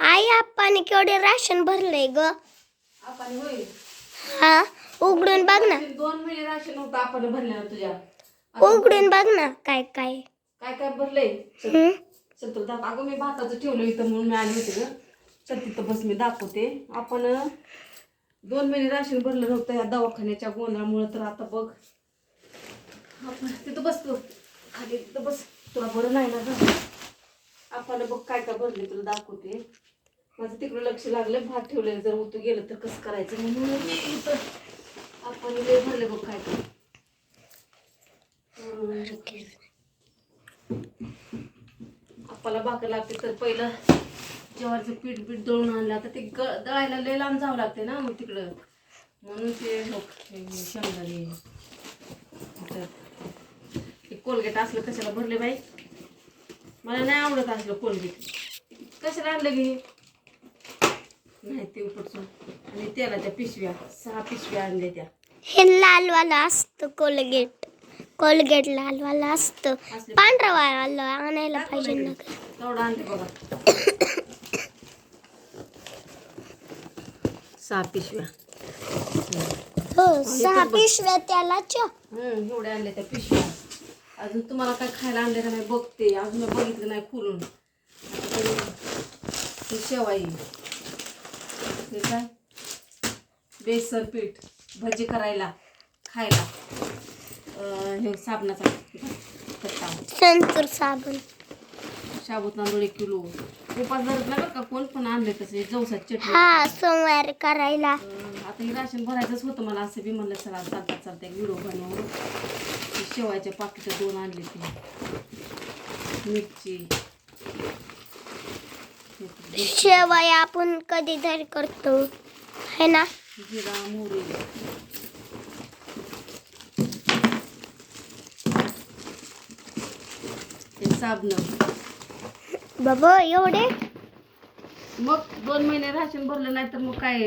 आई आप्पाने केवढे राशन भरलंय ग. आपण हा उघडून बघ ना. दोन महिने राशन होतं आपण भरलेलं तुझ्या. उघडून बघ ना काय काय. काय काय भरलंय? चल. हम्म? चल तुला दाखव. अगं मी भाताचं ठेवलं इथं म्हणून मी आली होते ग. चल तिथं बस मी दाखवते. आपण दोन महिने राशन भरलं नव्हतं या दवाखान्याच्या गोंधळामुळे तर आता बघ. आपण तिथं बसतो खाली तिथं बस. तुला बरं नाही ना ग. आपण बघ काय काय भरले तुला दाखवते. माझं तिकडं लक्ष लागलं भात ठेवलेलं जर उतू गेलं तर कसं करायचं? म्हणून मी इथं आपण लय भरले बघ काय काय आपल्याला भाकर लागते तर पहिलं ज्वारीचं पीठ पीठ दळून आणलं. आता ते ग दळायला लय लांब जावं लागते ना मग तिकडं. म्हणून ते हो शेंगदाणे. तर कोलगेट असलं कशाला भरले बाई? मला नाही आवडत असलं कोलगेट. कशाला आणलं की नाही ते उपटसून आणि तेलाच्या पिशव्या सहा पिशव्या आणल्या त्या. हे लालवालं असतं कोलगेट. कोलगेट लालवालं असतं. असले पांढरा वाला आणायला पाहिजे ना ग. तेवढं आणते बघा. सहा पिशव्या. हो सहा पिशव्या त्यालाच्या हम्म एवढ्या आणल्या त्या पिशव्या. अजून तुम्हाला काय खायला आणले का नाही बघते. अजून मी बघितलं नाही खोलून. आता बघू. हे शेवाई. हे काय? बेसन पीठ भजी करायला खायला. हे साबणाचा कट्टा संतूर साबण. शाबूत तांदूळ एक किलो. उपास धरत नाही बरं का कोण पण आणले तसे जवसात चटणी. हा सोमवार करायला. आता हे राशन भरायचंच होतं मला असं बी म्हणलं चला चालता चालता एक व्हिडिओ बनवून शेवायच्या पाकिटं दोन आणले ते. मिरची. शेवया आपण कधीतरी करतो. है ना? जिरा मोहरी हे साबण. बाबा एवढे? मग दोन महिने राशन भरलं नाही तर मग काय?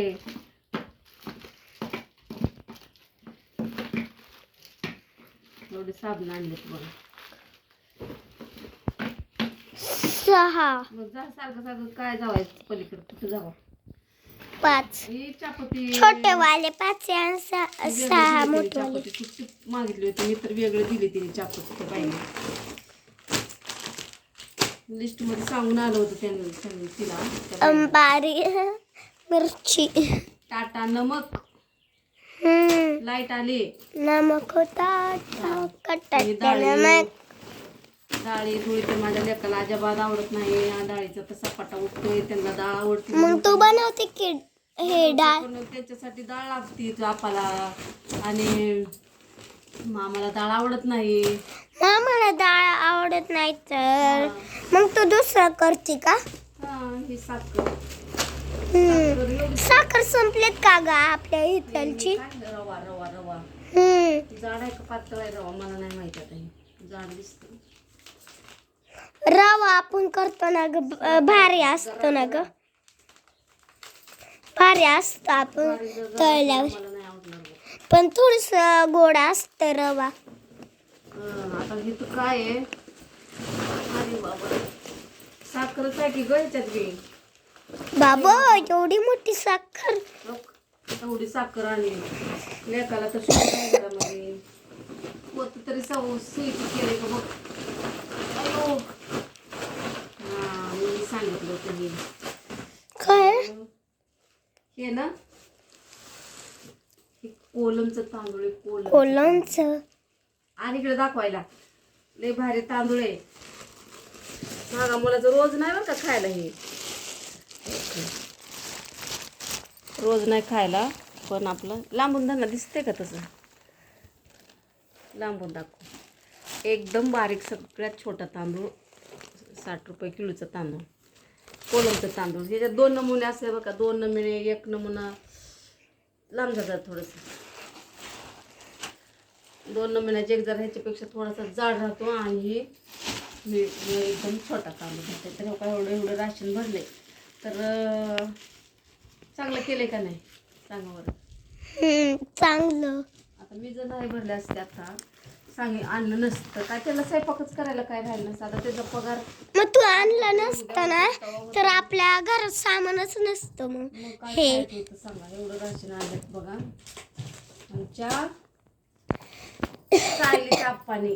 एवढे साबण आणलेत बघा. सहा. मग जा सारखं सारखं काय जावायचं पलीकडे? कुठं जावं? पाच. ही चापती. छोटे वाले पाच आणि सहा सहा मोठे वाले चापती. सुट्टी मागितली होती. मी तर वेगळं दिली तिने चापती त्या बाईने. लिस्टमध्ये सांगून आलं होतं त्यांनी त्यांनी तिला. त्या बाईने. अंबारी मिरची. टाटा नमक. हम्म. लाइट आली. नमक होता कट्टा आणि डाळी. नमक. डाळी थोडी तर माझ्या लेकाला अजिबात आवडत नाही. या डाळीचा तसा पटा उठतोय त्यांना डाळ आवडते मग तू बनवते की हे डाळ? पण त्याच्यासाठी डाळ लागते आपल्याला आणि मामाला डाळ आवडत नाही. मला डाळ आवडत नाही तर? मग तू दुसरं करते का? हा ही साखर. हम्म. तर एवढी साखर संपलेत का ग आपल्या इथलची? काय रवा रवा रवा. हम्म. जाड आहे का पातळ आहे रवा? मला नाही माहिती आता हे. जाड दिसत. रवा आपण करतो ना ग भारी असतो ना ग. भारी असतो आपण तळल्यावर. पण थोडस गोड असतं रवा. आता हे काय आहे? अरे बाबा. साखरच आहे की ग ह्याच्यात बी? बाबा एवढी मोठी साखर. एवढी साखर आणि लेकाला तर तरी सव सुईची केले का बघ अयो हा मी सांगितलं होतं हे काय हे ना हे कोलमचं तांदूळ आहे कोलम. कोलमच. आणि इकडे दाखवायला. लय भारी तांदूळ आहे. माझा मुलाचं रोज नाही बरं का खायला हे. रोज नाही खायला पण आपलं लांबून त्यांना दिसते का तसं? लांबून दाखव. एकदम बारीक सगळ्यात छोटा तांदूळ साठ रुपये किलोचा तांदूळ. कोलमचं तांदूळ. ह्याच्यात दोन नमुने असले बघा दोन नमुने एक नमुना. लांब जातात थोडंसं. दोन नमुन्याचे एक जरा ह्याच्यापेक्षा थोडासा जाड राहतो आणि हे मी एकदम छोटा तांदूळ घालते तर एवढं एवढं एवढं राशन भरले. तर चांगलं केलंय का नाही? सांगा बरं. चांगलं. आता मी जर नाही भरले असते आता सांगे आणलं नसतं. काय त्याला स्वयंपाकच करायला काय राहिलं नसतं. आता त्याचा पगार मग तू आणलं नसतं ना तर आपल्या घरात सामानच नसतं मग. मग काय हे. खायचं होतं सांगा. एवढं राशन आणलं बघा. आमच्या चालली तापाने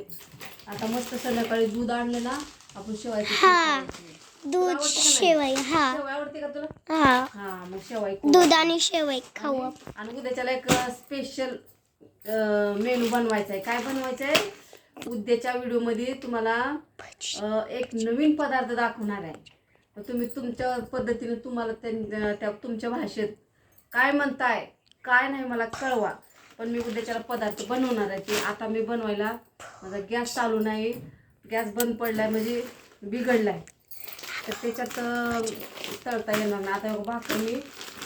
आता मस्त संध्याकाळी दूध आणलं ना आपण शेवायचं खीर हा. करायची. दूध शेवई हा. शेवाय आवडते का तुला? हा. हा मग शेवाई करू. दूध आणि शेवई खाऊ आपण. आणि उद्याच्याला एक स्पेशल मेनू बनवायचा आहे काय बनवायचं आहे उद्याच्या व्हिडिओमध्ये तुम्हाला एक नवीन पदार्थ दाखवणार आहे. तुम्ही तुमच्या पद्धतीने तुम्हाला त्या त्या तुमच्या भाषेत काय म्हणताय काय नाही मला कळवा. पण मी उद्याच्याला पदार्थ बनवणार आहे. ते आता मी बनवायला माझा गॅस चालू नाही. गॅस बंद पडलाय म्हणजे बिघडलाय. तर त्याच्यात तळता येणार नाही. आता भाकर मी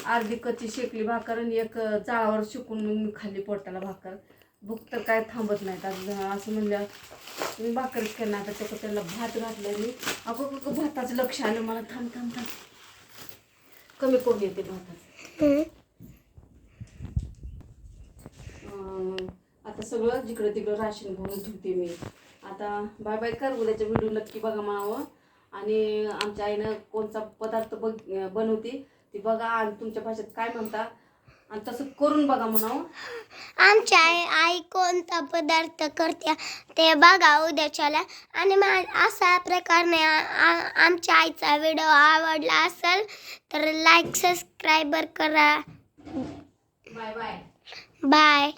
अर्धी कच्ची शेकली भाकर आणि एक जाळावर शिकून मग मी खाल्ली पोटाला भाकर. भूक तर काय थांबत नाहीत असं म्हणलं मी भाकरच केलं आता त्याचं त्याला भात घातलं मी. अगं अगं, भाताचं लक्ष आलं मला. थांब थांब थांब. कमी करून येते भाताचं. आता सगळं जिकडं तिकडं राशन भरून ठेवते मी. आता बाय बाय कर उद्याच्या व्हिडिओ नक्की बघा म्हणावं आणि आमच्या आईनं कोणता पदार्थ बघ बनवते. ती बघा आणि तुमच्या भाषेत काय म्हणता. आणि तसं करून बघा म्हणावं. आमची आई आई कोणता पदार्थ करते ते बघा उद्याच्याला. आणि मा अशा प्रकारे आ- आ- आमच्या आईचा व्हिडिओ आवडला असेल तर लाईक सबस्क्राईबर करा. Bye bye bye